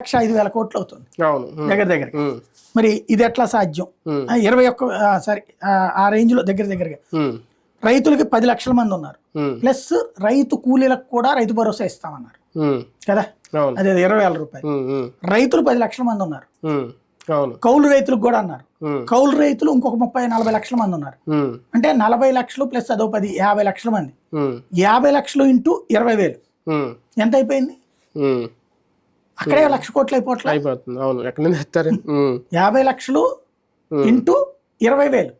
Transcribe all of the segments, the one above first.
లక్ష ఐదు వేల కోట్లు అవుతుంది. దగ్గర దగ్గర మరి ఇది ఎట్లా సాధ్యం? ఇరవై ఒక్క సారీ ఆ, రేంజ్లో దగ్గర దగ్గరగా. రైతులకి పది లక్షల మంది ఉన్నారు. ప్లస్ రైతు కూలీలకు కూడా రైతు భరోసా ఇస్తామన్నారు. కదా? అదే ఇరవై వేల రూపాయలు. రైతులు పది లక్షల మంది ఉన్నారు. కౌలు రైతులకు కూడా అన్నారు. కౌలు రైతులు ఇంకొక ముప్పై నలభై లక్షల మంది ఉన్నారు. అంటే నలభై లక్షలు ప్లస్ అదో పది యాభై లక్షల మంది. యాభై లక్షలు ఇంటూ ఇరవై వేలు. ఎంత అయిపోయింది. అక్కడే లక్ష కోట్లు అయిపోవట్లే? అయిపోతుంది. అవును. ఎక్కడి నుంచి తెస్తారు? యాభై లక్షలు ఇంటూ ఇరవై వేలు.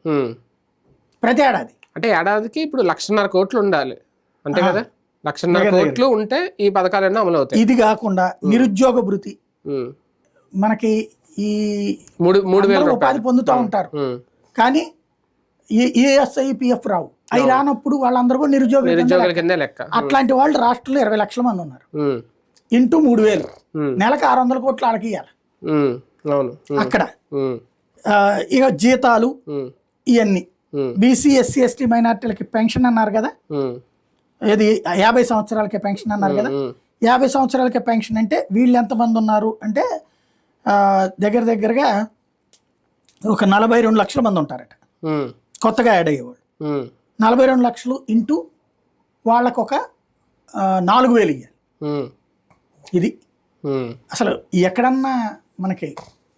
ప్రతి ఏడాది. అంటే ఏడాదికి ఇప్పుడు లక్షన్నర కోట్లు ఉండాలి. అంతే కదా? లక్షన్నర. కోట్లు ఉంటే ఈ పథకాలన్నీ అమలు అవుతాయి. ఇది కాకుండా నిరుద్యోగ భృతి. మనకి ఈ మూడు మూడు వేల ఉపాధి పొందుతూ ఉంటారు. కానీ ఈ ఈఎస్ఐ పిఎఫ్ రావు. అవి రానప్పుడు వాళ్ళందరూ లెక్క. అట్లాంటి వాళ్ళు రాష్ట్రంలో ఇరవై లక్షల మంది ఉన్నారు. ఇంటూ మూడు వేలు. నెలకు ఆరు వందల కోట్లు వాళ్ళకి ఇవ్వాలి అక్కడ. ఇక జీతాలు ఇవన్నీ బీసీ ఎస్సీ ఎస్టీ మైనార్టీలకి పెన్షన్ అన్నారు కదా? ఏది యాభై సంవత్సరాలకి పెన్షన్ అన్నారు కదా? యాభై సంవత్సరాలకి పెన్షన్ అంటే వీళ్ళు ఎంతమంది ఉన్నారు అంటే దగ్గర దగ్గరగా ఒక నలభై రెండు లక్షల మంది ఉంటారట. కొత్తగా యాడ్ అయ్యేవాళ్ళు. నలభై రెండు లక్షలు ఇంటూ వాళ్ళకు ఒక నాలుగు వేలు ఇవ్వాలి ఇది. అసలు ఎక్కడన్నా మనకి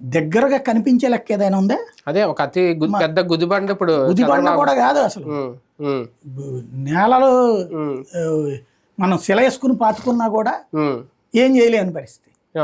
దగ్గరగా కనిపించే లెక్క ఏదైనా ఉందా? అదే ఒక అతి పెద్ద గుదిబండ ఇప్పుడు ఉదిబండ కూడా కాదు అసలు. నేలలో మనం శిల వేసుకుని పాతుకున్నా కూడా ఏం చేయలేని పరిస్థితి.